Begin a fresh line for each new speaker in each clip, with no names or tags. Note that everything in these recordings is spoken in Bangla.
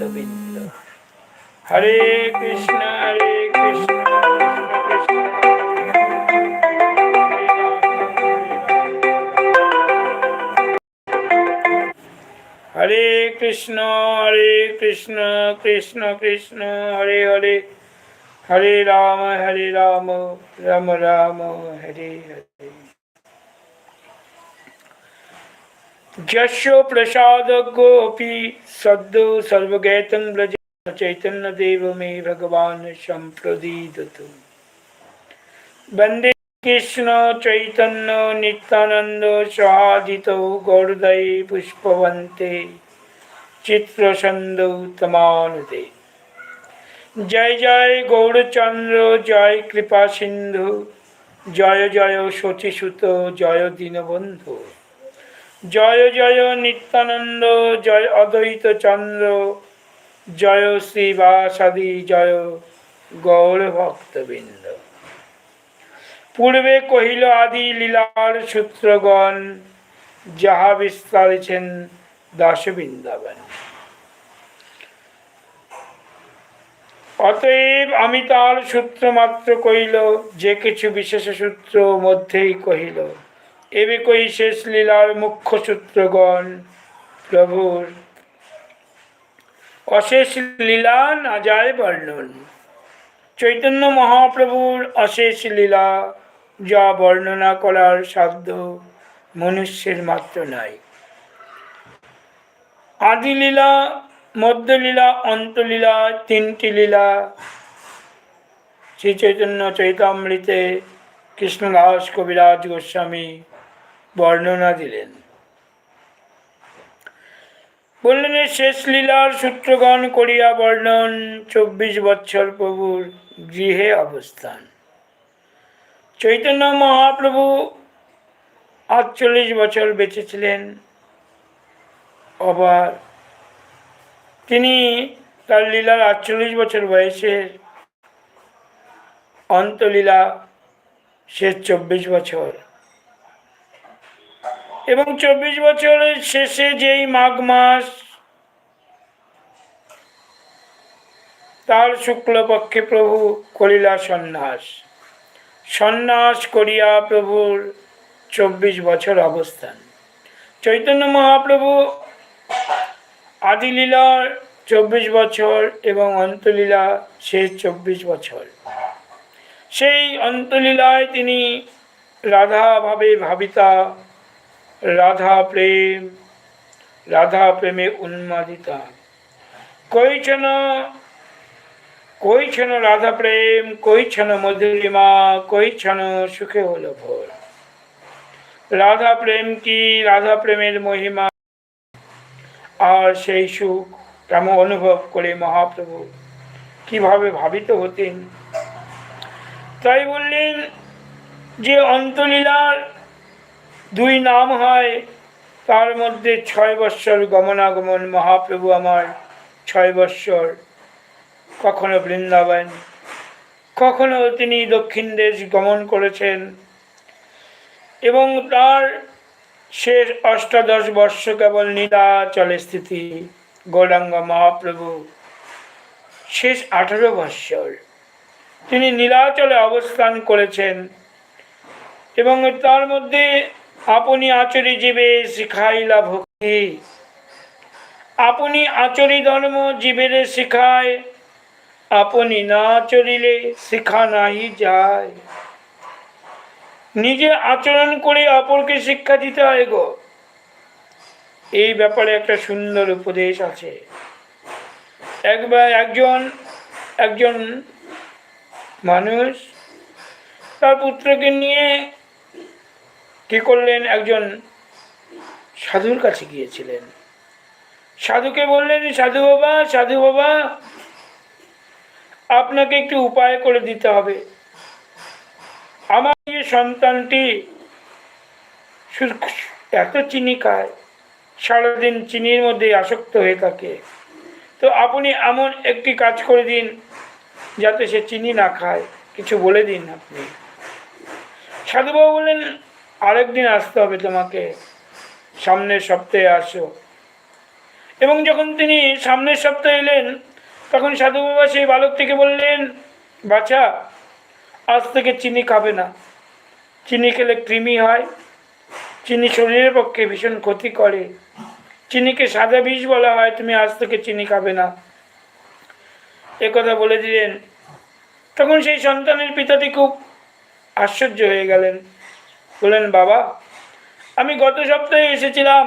ভক্তবৃন্দ হরে কৃষ্ণ হরে কৃষ্ণ হরে কৃষ্ণ হরে কৃষ্ণ কৃষ্ণ কৃষ্ণ হরে হরে হরে রাম হরে রাম রাম রাম হরে হরে যশ প্রসাদ গোপী সদ্য সর্বগেতং ব্রজ চৈতন্য দেব মে ভগবান সম্প্রদীদত বন্দে কৃষ্ণ চৈতন্য নিত্যানন্দ সাধিত গৌরদয়ে পুষ্পবন্তে চিত্রসন্দ তমানুদে জয় জয় গৌরচন্দ্র জয় কৃপা সিন্ধু জয় জয় শচীসুত জয় দীনবন্ধু জয় জয় নিত্যানন্দ জয় অদ্বৈত চন্দ্র জয় বাসাদি জয় গৌর ভক্তবৃন্দ পূর্বে কহিল আদি লীলার সূত্রগণ যাহা বিস্তারিছেন বৃন্দাবন অতএব আমি তার সূত্র মাত্র কহিল যে কিছু বিশেষ সূত্র মধ্যেই কহিল কই শেষ লীলার মুখ্য সূত্রগণ প্রভুর অশেষ লীলা না যায় বর্ণন চৈতন্য মহাপ্রভুর অশেষ লীলা যা বর্ণনা করার সাধ্য মনুষ্যের মাত্র নাই আদিলীলা মধ্যলীলা অন্তলীলা তিনটি লীলা শ্রী চৈতন্য চৈতামৃতে কৃষ্ণদাস কবিরাজ গোস্বামী বর্ণনা দিলেন বললেন শেষ লীলার সূত্রগণ করিয়া বর্ণন চব্বিশ বৎসর প্রভুর গৃহে অবস্থান চৈতন্য মহাপ্রভু আটচল্লিশ বছর বেঁচেছিলেন আবার তিনি তার লীলার আটচল্লিশ বছর বয়সে অন্তলীলা শেষ চব্বিশ বছর এবং চব্বিশ বছরের শেষে যেই মাঘ মাস তার শুক্লপক্ষে প্রভু করিলা সন্ন্যাস সন্ন্যাস করিয়া প্রভুর চব্বিশ বছর অবস্থান চৈতন্য মহাপ্রভু আদিলীলার চব্বিশ বছর এবং অন্তলীলা শেষ চব্বিশ বছর সেই অন্তলীলায় তিনি রাধাভাবে ভাবিতা রাধা প্রেম রাধা প্রেমে উন্মাদিতা কইছেন কইছেন রাধা প্রেম কইছেন মধুরিমা কইছেন সুখে হলো ভোর রাধা প্রেম কি রাধা প্রেমের মহিমা আর সেই সুখ কেমন অনুভব করে মহাপ্রভু কিভাবে ভাবিত হতেন তাই বললেন যে অন্তলীলার দুই নাম হয় তার মধ্যে ছয় বৎসর গমনাগমন মহাপ্রভু আমার ছয় বৎসর কখনো বৃন্দাবন কখনো তিনি দক্ষিণ দেশ গমন করেছেন এবং তার শেষ অষ্টাদশ বর্ষ কেবল নীলাচলে স্থিতি গৌরাঙ্গ মহাপ্রভু শেষ আঠেরো বৎসর তিনি নীলাচলে অবস্থান করেছেন এবং তার মধ্যে আপনি আচরি জীবে শিখাইলা ভক্তি আপনি আচরি ধর্ম জীবের শিখায় আপনি না চলিলে শিখা নাই যায় নিজে আচরণ করে অপরকে শিক্ষা দিতে হয় গো এই ব্যাপারে একটা সুন্দর উপদেশ আছে একবার একজন একজন মানুষ তার পুত্রকে নিয়ে কি করলেন একজন সাধুর কাছে গিয়েছিলেন সাধুকে বললেন সাধু বাবা সাধু বাবা আপনাকে একটি উপায় করে দিতে হবে আমার এই সন্তানটি এত চিনি খায় সারাদিন চিনির মধ্যে আসক্ত হয়ে থাকে তো আপনি এমন একটি কাজ করে দিন যাতে সে চিনি না খায় কিছু বলে দিন আপনি সাধুবাবু বললেন আরেকদিন আসতে হবে তোমাকে সামনের সপ্তাহে আসো এবং যখন তিনি সামনের সপ্তাহে এলেন তখন সাধু বাবা সেই বালকটিকে বললেন বাছা আজ থেকে চিনি খাবে না চিনি খেলে কৃমি হয় চিনি শরীরের পক্ষে ভীষণ ক্ষতি করে চিনিকে সাদা বিষ বলা হয় তুমি আজ থেকে চিনি খাবে না কথা বলে দিলেন তখন সেই সন্তানের পিতাটি খুব আশ্চর্য হয়ে গেলেন বললেন বাবা আমি গত সপ্তাহে এসেছিলাম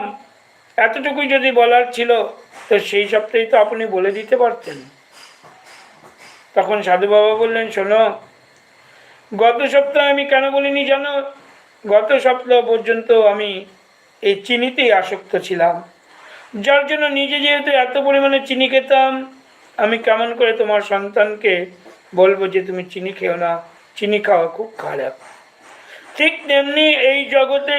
এতটুকুই যদি বলার ছিল তো সেই সপ্তাহে তো আপনি বলে দিতে পারতেন তখন সাধু বাবা বললেন শোনো গত সপ্তাহে আমি কেন বলিনি জানো গত সপ্তাহ পর্যন্ত আমি এই চিনিতেই আসক্ত ছিলাম যার জন্য নিজে যেহেতু এত পরিমাণে চিনি খেতাম আমি কেমন করে তোমার সন্তানকে বলবো যে তুমি চিনি খেও না চিনি খাওয়া খুব খারাপ ঠিক তেমনি এই জগতে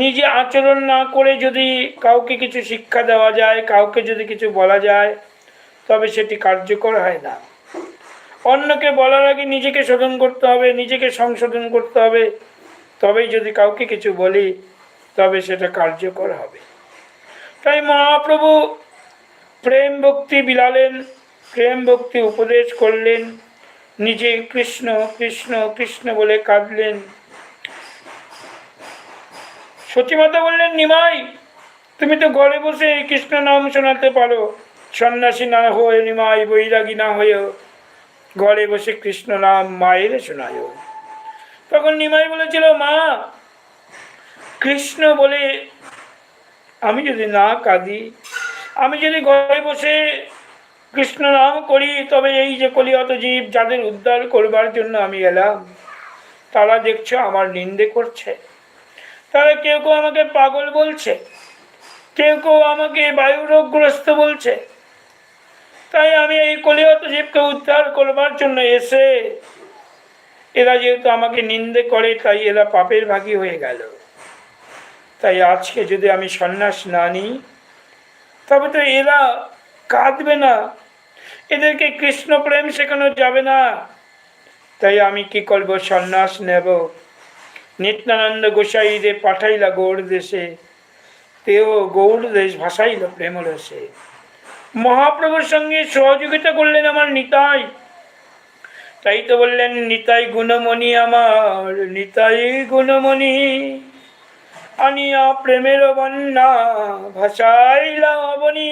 নিজে আচরণ না করে যদি কাউকে কিছু শিক্ষা দেওয়া যায় কাউকে যদি কিছু বলা যায় তবে সেটি কার্যকর হয় না অন্যকে বলার আগে নিজেকে শোধন করতে হবে নিজেকে সংশোধন করতে হবে তবেই যদি কাউকে কিছু বলি তবে সেটা কার্যকর হবে তাই মহাপ্রভু প্রেম ভক্তি বিলালেন প্রেম ভক্তি উপদেশ করলেন নিজে কৃষ্ণ কৃষ্ণ কৃষ্ণ বলে কাঁদলেন সতীমাতা বললেন নিমাই তুমি তো ঘরে বসে কৃষ্ণ নাম শোনাতে পারো সন্ন্যাসী না হয়ে নিমাই বৈরাগী না হয়েও ঘরে বসে কৃষ্ণ নাম মায়ের শোনায় তখন নিমাই বলেছিল মা কৃষ্ণ বলে আমি যদি না কাঁদি আমি যদি ঘরে বসে কৃষ্ণ নাম করি তবে এই যে কলিহত জীব যাদের উদ্ধার করবার জন্য আমি এলাম তারা দেখছে আমার নিন্দে করছে তারা কেউ কেউ আমাকে পাগল বলছে কেউ কেউ আমাকে বায়ুরোগগ্রস্ত বলছে তাই আমি এই কলিহত জীবকে উদ্ধার করবার জন্য এসে এরা যেহেতু আমাকে নিন্দে করে তাই এরা পাপের ভাগী হয়ে গেল তাই আজকে যদি আমি সন্ন্যাস না নিই তবে তো এরা কাঁদবে না এদেরকে কৃষ্ণ প্রেম শেখানো যাবে না তাই আমি কি করব সন্ন্যাস নেব নিত্যানন্দ গোসাইদে পাঠাইলা গৌর দেশে তেও গৌর দেশ ভাসাইল প্রেম রসে মহাপ্রভুর সঙ্গে সহযোগিতা করলেন আমার নিতাই তাই তো বললেন নিতাই গুণমণি আমার নিতাই গুণমণি আনিয়া প্রেমের বন্যা ভাসাইলা অবনী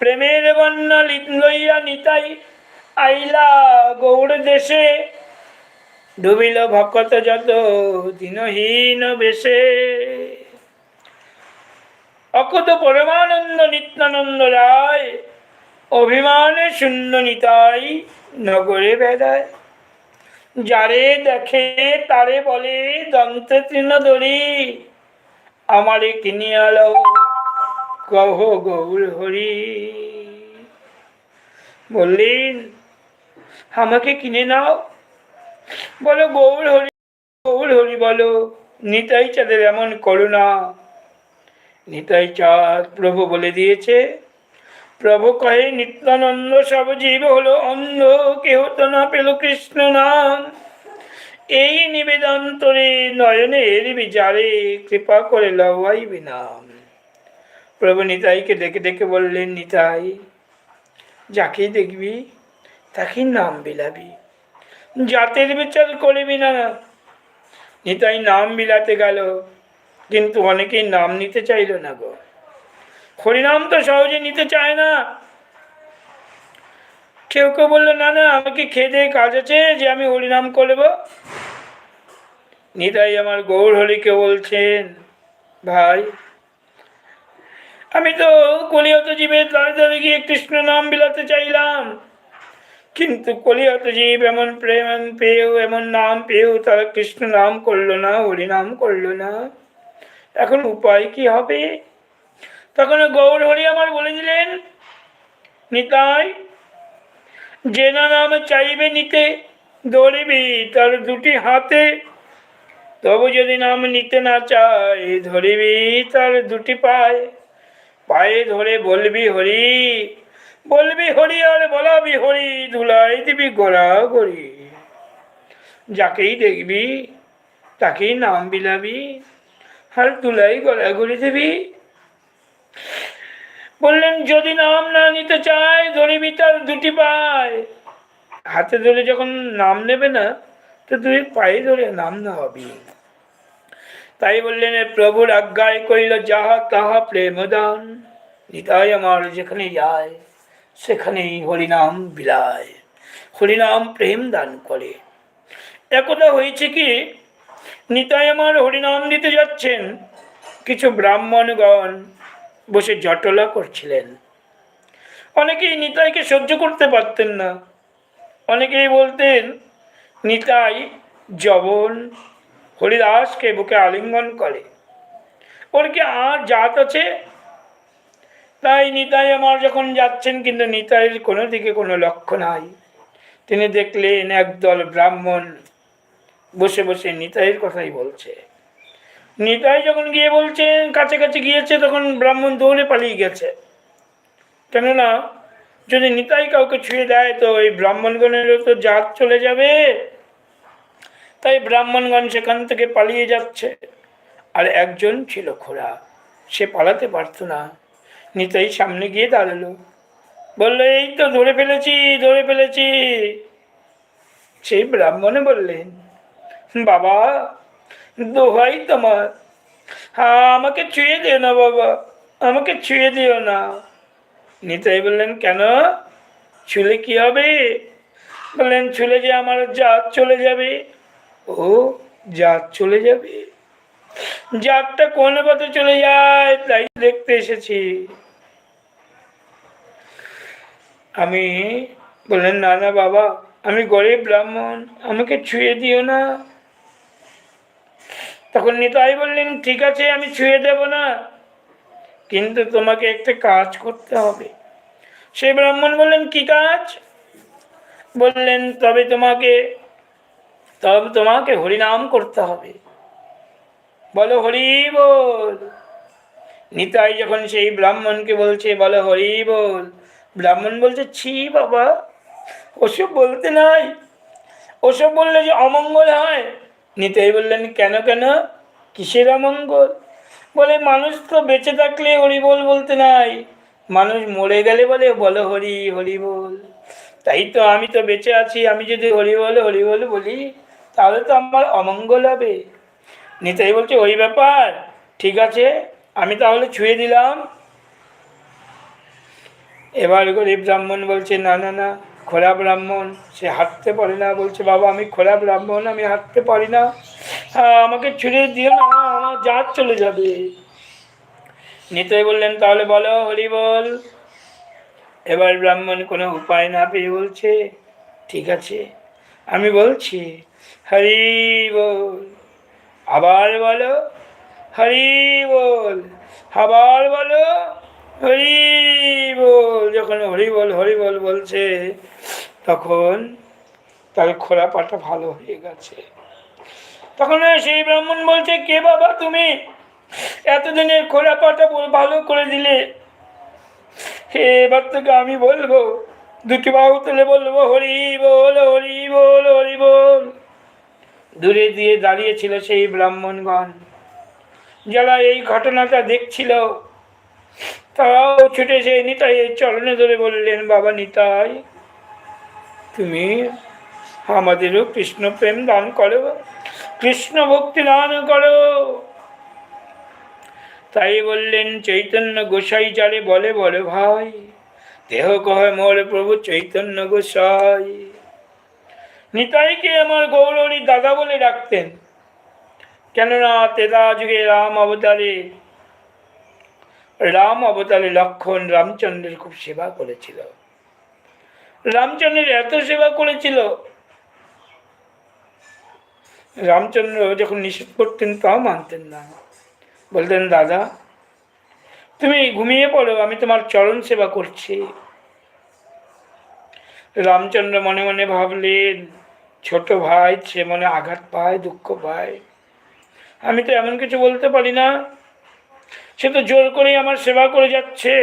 প্রেমের বন্যা লইয়া নিতাই আইলা গৌর দেশে ডুবিল ভকত যত দিনহীন বেশে অকত পরমানন্দ নিত্যানন্দ রায় অভিমানে শূন্য নিতাই নগরে বেদায় যারে দেখে তারে বলে দন্ত তৃণ দরি আমারে কিনিয়া কহ গৌর হরি বললেন আমাকে কিনে নাও বলো গৌর হরি গৌর হরি বলো নিতাই চাঁদের এমন করো না নিতাই চাঁদ প্রভু বলে দিয়েছে প্রভু কহে নিত্যানন্দ সব জীব হলো অন্ধ কেহ তো না পেল কৃষ্ণ নাম এই নিবেদন তরে নয়নের বিচারে কৃপা করে লওয়াই বিনাম প্রভু নিতাইকে ডেকে ডেকে বললেন নিতাই যাকেই দেখবি তাকেই নাম বিলাবি জাতের বিচার করবি না নিতাই নাম বিলাতে গেল কিন্তু অনেকেই নাম নিতে চাইল না গো হরিনাম তো সহজে নিতে চায় না কেউ কেউ বললো না না আমাকে খেয়ে কাজ আছে যে আমি হরিনাম করব নিতাই আমার গৌর হরিকে বলছেন ভাই আমি তো কলিহত জীবের দ্বারে দ্বারে গিয়ে কৃষ্ণ নাম বিলাতে চাইলাম কিন্তু কলিহত জীব এমন প্রেম পেয়েও এমন নাম পেয়েও তারা কৃষ্ণ নাম করলো না হরি নাম করলো না এখন উপায় কি হবে তখন গৌর হরি আমার বলেছিলেন নিতাই যে না নাম চাইবে নিতে দৌড়িবি তার দুটি হাতে তবু যদি নাম নিতে না চায় ধরিবি তার দুটি পায় পায়ে ধরে বলবি হরি বলবি হরি আর বলাবি হরি ধুলাই দিবি গোড়া গড়ি যাকেই দেখবি তাকেই নাম বিলাবি আর তুলাই গোড়া ঘুরে দিবি বললেন যদি নাম না নিতে চায় ধরিবি তার দুটি পায় হাতে ধরে যখন নাম নেবে না তো তুই পায়ে ধরে নাম না হবি তাই বললেন প্রভুর আজ্ঞায় করিল যাহা তাহা প্রেমদান হৃদয় আমার যেখানে যায় সেখানেই হরিনাম বিলায় হরিনাম প্রেম দান করে একথা হয়েছে কি নিতাই আমার হরিনাম দিতে যাচ্ছেন কিছু ব্রাহ্মণগণ বসে জটলা করছিলেন অনেকেই নিতাইকে সহ্য করতে পারতেন না অনেকেই বলতেন নিতাই জবন হরিদাসকে বুকে আলিঙ্গন করে ওর কি আর জাত আছে তাই নিতাই আমার যখন যাচ্ছেন কিন্তু নিতাইয়ের কোনো দিকে কোনো লক্ষ্য নাই তিনি দেখলেন একদল ব্রাহ্মণ বসে বসে নিতাইয়ের কথাই বলছে নিতাই যখন গিয়ে বলছেন কাছে কাছে গিয়েছে তখন ব্রাহ্মণ দৌড়ে পালিয়ে গেছে কেননা যদি নিতাই কাউকে ছুঁয়ে দেয় তো ওই ব্রাহ্মণগণেরও তো জাত চলে যাবে তাই ব্রাহ্মণগণ সেখান থেকে পালিয়ে যাচ্ছে আর একজন ছিল খোড়া সে পালাতে পারত না নিতাই সামনে গিয়ে দাঁড়ালো বললো এই তো ধরে ফেলেছি ধরে ফেলেছি সেই ব্রাহ্মণে বললেন বাবা দোহাই তোমার হ্যাঁ আমাকে ছুঁয়ে দিও না বাবা আমাকে ছুঁয়ে দিও না নিতাই বললেন কেন ছুলে কি হবে বললেন ছুলে যে আমার জাত চলে যাবে ও জাত চলে যাবে জাতটা কোন পথে চলে যায় তাই দেখতে এসেছি আমি বললেন না না বাবা আমি গরিব ব্রাহ্মণ আমাকে ছুঁয়ে দিও না তখন নিতাই বললেন ঠিক আছে আমি ছুঁয়ে দেব না কিন্তু তোমাকে একটা কাজ করতে হবে সেই ব্রাহ্মণ বললেন কি কাজ বললেন তবে তোমাকে তবে তোমাকে হরিনাম করতে হবে বলো হরি বল নিতাই যখন সেই ব্রাহ্মণকে বলছে বলো হরি বল ব্রাহ্মণ বলছে ছি বাবা ওসব বলতে নাই ওসব বললে যে অমঙ্গল হয় নিতাই বললেন কেন কেন কিসের অমঙ্গল বলে মানুষ তো বেঁচে থাকলে হরি বল বলতে নাই মানুষ মরে গেলে বলে বলো হরি হরি বল তাই তো আমি তো বেঁচে আছি আমি যদি হরি বল হরি বল বলি তাহলে তো আমার অমঙ্গল হবে নিতাই বলছে ওই ব্যাপার ঠিক আছে আমি তাহলে ছুঁয়ে দিলাম এবার গরিব ব্রাহ্মণ বলছে না না না খোলা ব্রাহ্মণ সে হাঁটতে পারে না বলছে বাবা আমি খোলা ব্রাহ্মণ আমি হাঁটতে পারি না হ্যাঁ, আমাকে ছুঁড়ে দিও না আমার জাত চলে যাবে নিতাই বললেন তাহলে বলো হরি বল এবার ব্রাহ্মণ কোনো উপায় না পেয়ে বলছে ঠিক আছে আমি বলছি হরি বল আবার বলো হরি বল আবার বলো হরি বল যখন হরি বল হরি বল বলছে তখন তার খোলা পাটা ভালো হয়ে গেছে তখন সেই ব্রাহ্মণ বলছে কে বাবা তুমি এতদিনের খোলা পাটা ভালো করে দিলে এবার তোকে আমি বলবো দুটি বাহু তুলে বলবো হরি বল হরি বল হরি বল দূরে দিয়ে দাঁড়িয়েছিল সেই ব্রাহ্মণগণ যারা এই ঘটনাটা দেখছিল তারাও ছুটে সেই নিতাইয়ের চরণে ধরে বললেন বাবা নিতাই তুমি আমাদেরও কৃষ্ণ প্রেম দান করো কৃষ্ণ ভক্তি দান করো তাই বললেন চৈতন্য গোসাই যারে বলে বলে ভাই দেহ কহে মোর প্রভু চৈতন্য গোসাই নিতাইকে আমার গৌরণী দাদা বলে ডাকতেন কেননা তেরা যুগে রাম অবতারে রাম অবতারে লক্ষণ রামচন্দ্রের খুব সেবা করেছিল রামচন্দ্রের এত সেবা করেছিল রামচন্দ্র যখন নিষেধ করতেন তাও মানতেন না বলতেন দাদা তুমি ঘুমিয়ে পড়ো আমি তোমার চরণ সেবা করছি রামচন্দ্র মনে মনে ভাবলেন ছোট ভাই সে মনে আঘাত পায় দুঃখ পায় আমি তো এমন কিছু বলতে পারি না সে তো জোর করে আমার সেবা করে যাচ্ছে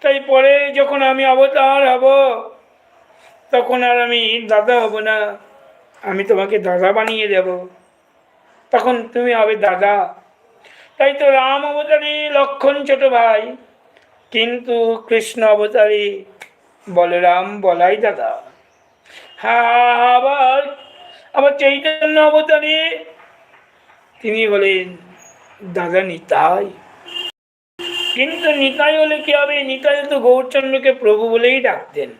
তাই পরে যখন আমি অবতার হব তখন আর আমি দাদা হব না আমি তোমাকে দাদা বানিয়ে দেব তখন তুমি হবে দাদা তাই তো রাম অবতারী লক্ষণ ছোট ভাই কিন্তু কৃষ্ণ অবতারী বলরাম বলাই দাদা হ্যাঁ আবার আবার চৈতন্য অবতারে তিনি বলেন দাদা নিতাই কিন্তু নিতাই হলে কি হবে নিতাই তো গৌরচন্দ্রকে প্রভু বলেই ডাকতেন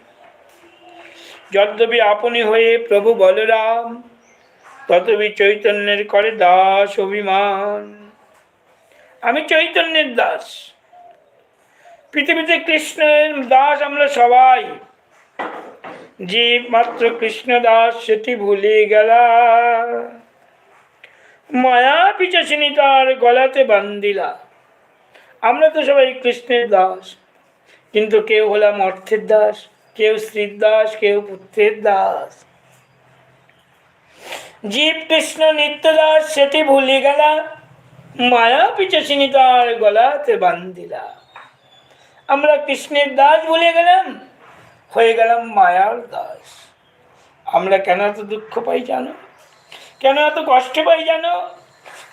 যদ্যপি আপনি হয়ে প্রভু বলরাম ততবি চৈতন্যের করে দাস অভিমান আমি চৈতন্যের দাস পৃথিবীতে কৃষ্ণের দাস আমরা সবাই জীব মাত্র কৃষ্ণ দাস সেটি ভুলে গেলা মায়া পিছাসিনী তার গলাতে বান্দিলা আমরা তো সবাই কৃষ্ণের দাস কিন্তু কেউ হলাম অর্থের দাস কেউ স্ত্রীর দাস কেউ পুত্রের দাস জীব কৃষ্ণ নিত্য দাস সেটি ভুলে গেল মায়া পিছাসিনী তার গলাতে বান্দিলা আমরা কৃষ্ণের দাস বলে গেলাম হয়ে গেলাম মায়ার দাস আমরা কেন এত দুঃখ পাই জানো কেন এত কষ্ট পাই জানো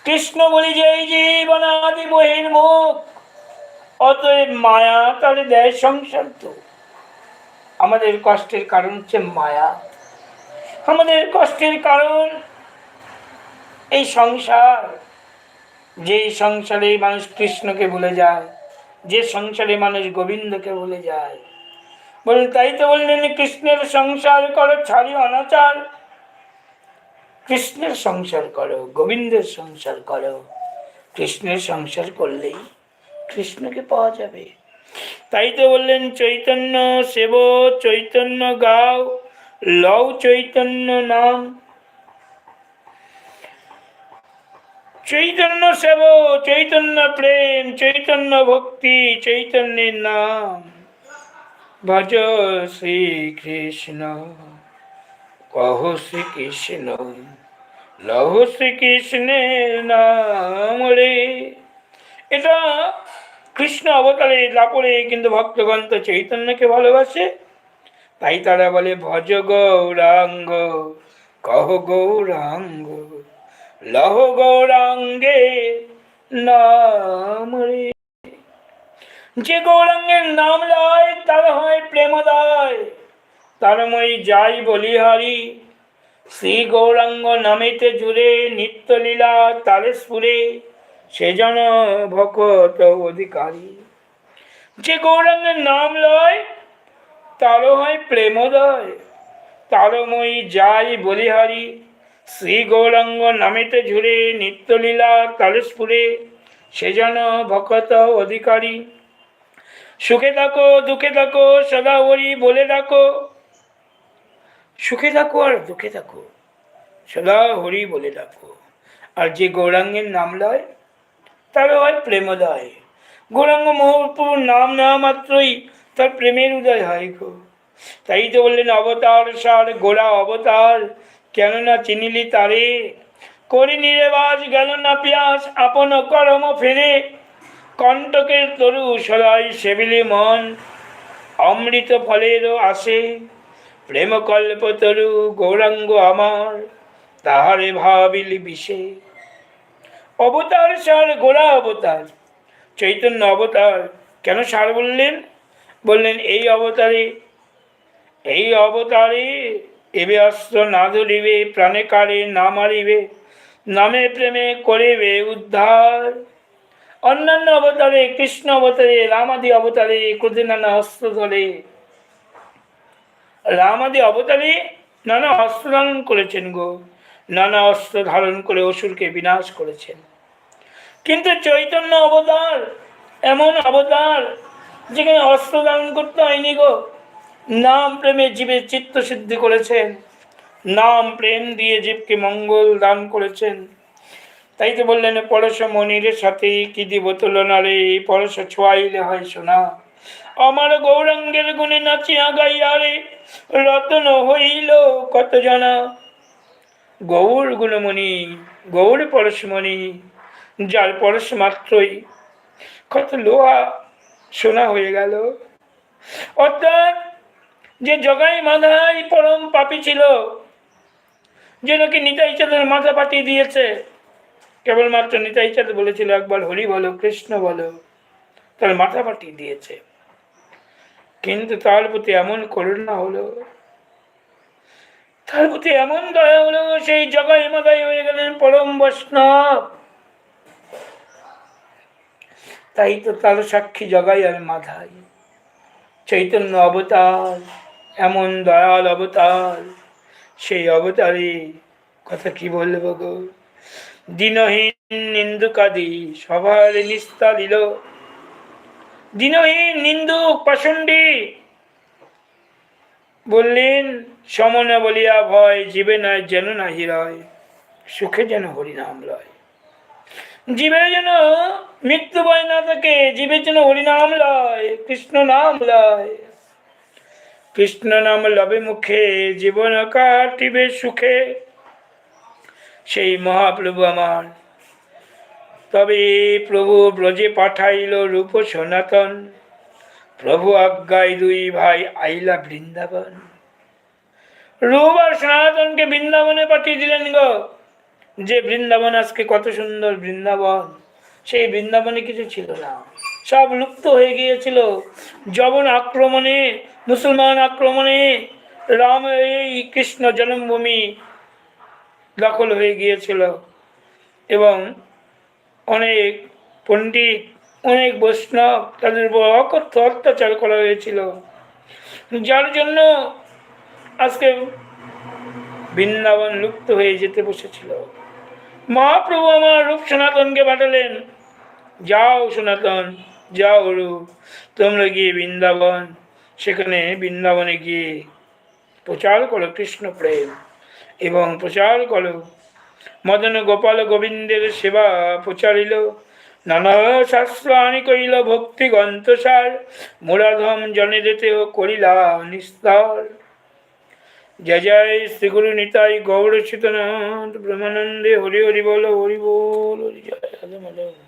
কৃষ্ণ বলি যে এই জীবন আদি বহির মুখ অতএব মায়া তার দেয় সংসার তো আমাদের কষ্টের কারণ হচ্ছে মায়া আমাদের কষ্টের কারণ এই সংসার যেই সংসারে মানুষ কৃষ্ণকে ভুলে যায় যে সংসারে মানুষ গোবিন্দকে ভুলে যায় বলে তাই তো বললেন কৃষ্ণের সংসার করো ছাড়ি অনাচার কৃষ্ণের সংসার করো গোবিন্দের সংসার করো কৃষ্ণের সংসার করলেই কৃষ্ণকে পাওয়া যাবে তাই তো বললেন চৈতন্য সেব চৈতন্য গাও লও চৈতন্য নাম চৈতন্য সেব চৈতন্য প্রেম চৈতন্য ভক্তি চৈতন্যের নাম ভজ শ্রী কৃষ্ণ কহ শ্রী কৃষ্ণ লহ শ্রী নাম রে এটা কৃষ্ণ অবতারে লাপরে কিন্তু ভক্তগণ তো চৈতন্যকে ভালোবাসে তাই তারা বলে ভজ গৌরাঙ্গ কহ গৌরাঙ্গ লহ গৌরাঙ্গে নাম রে যে গৌরাঙ্গের নাম লয় তার হয় প্রেমদয় তার মই যাই বলিহারি শ্রী গৌরাঙ্গ নামেতে জুড়ে নিত্যলীলা তালেশপুরে সে যেন ভকত অধিকারী যে গৌরাঙ্গের নাম লয় তারও হয় প্রেমোদয় তারও মই যাই বলিহারি শ্রী গৌরাঙ্গ নামেতে ঝুরে নিত্যলীলা কালেশপুরে সেজন ভকত অধিকারী সুখে থাকো দুঃখে থাকো সদা হরি বলে ডাকো সুখে থাকো আর দুঃখে থাকো সদা হরি বলে ডাকো আর যে গৌরাঙ্গের নাম লয় তারও হয় প্রেমদয় গৌরাঙ্গ মহপুর নাম নেওয়া মাত্রই তার প্রেমের উদয় হয় গো তাই তো বললেন অবতার সার গোড়া অবতার কেননা চিনিলি তারে করিনি রেবাজ গেল না পিয়াস আপন করম ফিরে কণ্টকের তরু সলাই সেবিলি মন অমৃত ফলেরও আসে প্রেমকল্প তরু গৌরাঙ্গ আমার তাহারে ভাবিলি বিষে অবতার সার গোড়া অবতার চৈতন্য অবতার কেন সার বললেন বললেন এই অবতারে এই অবতারে এবে অস্ত্র না ধরিবে প্রাণে কারে না মারিবে নামে প্রেমে করিবে উদ্ধার অন্যান্য অবতারে কৃষ্ণ অবতারে রামাদি অবতারে ক্রোধে নানা অস্ত্র ধরে রামাদি অবতারে নানা অস্ত্র ধারণ করেছেন গো নানা অস্ত্র ধারণ করে অসুরকে বিনাশ করেছেন কিন্তু চৈতন্য অবতার এমন অবতার যেখানে অস্ত্র ধারণ করতে হয়নি গো নাম প্রেমে জীবের চিত্ত সিদ্ধি করেছেন নাম প্রেম দিয়ে জীবকে মঙ্গল দান করেছেন তাই তো বললেন পরশ মনির সাথে কি দিব তুলনা রে পরশ ছোঁয়াইলে হয় সোনা আমার গৌরাঙ্গের গুণে নাচিয়া গাইয়া রে রতন হইল কত জানা গৌর গুণমণি গৌর পরশমণি যার পরশ মাত্রই কত লোহা সোনা হয়ে গেল অর্থাৎ যে জগাই মাধাই পরম পাপি ছিল যে নাকি নিতাই চাঁদের মাথা পাঠিয়ে দিয়েছে কেবলমাত্র নিতাই চাঁদ বলেছিল একবার হরি বলো কৃষ্ণ বলো তার মাথা পাঠিয়ে দিয়েছে কিন্তু তার প্রতি এমন করুণা হলো তার প্রতি এমন দয়া হলো সেই জগাই মাধাই হয়ে গেলেন পরম বৈষ্ণব তাই তো তার সাক্ষী জগাই আর মাধাই চৈতন্য অবতার এমন দয়াল অবতার সেই অবতারে কথা কি বললে গো দিনহীন নিন্দুকাদি সবার নিস্তা দিল দিনহীন নিন্দুক পাষণ্ডী বললেন সমনে বলিয়া ভয় জীবে নয় যেন না হিরয় সুখে যেন হরিনাম লয় জীবে যেন মৃত্যু ভয় না থাকে জীবের যেন হরিনাম লয় কৃষ্ণ নাম লয় কৃষ্ণ নাম লবে মুখে জীবন কাটিবে সুখে সেই মহাপ্রভু আমার তবে প্রভু ব্রজে পাঠাইল রূপ সনাতন প্রভু আজ্ঞায় দুই ভাই আইলা বৃন্দাবন রূপ আর সনাতনকে বৃন্দাবনে পাঠিয়ে দিলেন গো যে বৃন্দাবন আজকে কত সুন্দর বৃন্দাবন সেই বৃন্দাবনে কিছু ছিল না সব লুপ্ত হয়ে গিয়েছিল যবন আক্রমণে মুসলমান আক্রমণে রাম এই কৃষ্ণ জন্মভূমি দখল হয়ে গিয়েছিল এবং অনেক পণ্ডিত অনেক বৈষ্ণব তাদের উপর অকথ্য অত্যাচার করা হয়েছিল যার জন্য আজকে বৃন্দাবন লুপ্ত হয়ে যেতে বসেছিল মহাপ্রভু আমার রূপ সনাতনকে পাঠালেন যাও সনাতন যাও রূপ তোমরা গিয়ে বৃন্দাবন সেখানে বৃন্দাবনে গিয়ে প্রচার করো কৃষ্ণ প্রেম এবং প্রচার করো মদন গোপাল গোবিন্দের সেবা প্রচারিল নানা আনি কইল ভক্তি গন্তসার মুরাধম জনে দেতেও করিলা নিস্তার জয় জয় শ্রীগুরু নিতাই গৌরচিতনাথ ব্রহ্মানন্দে হরি হরি বল হরি বল হরি জয়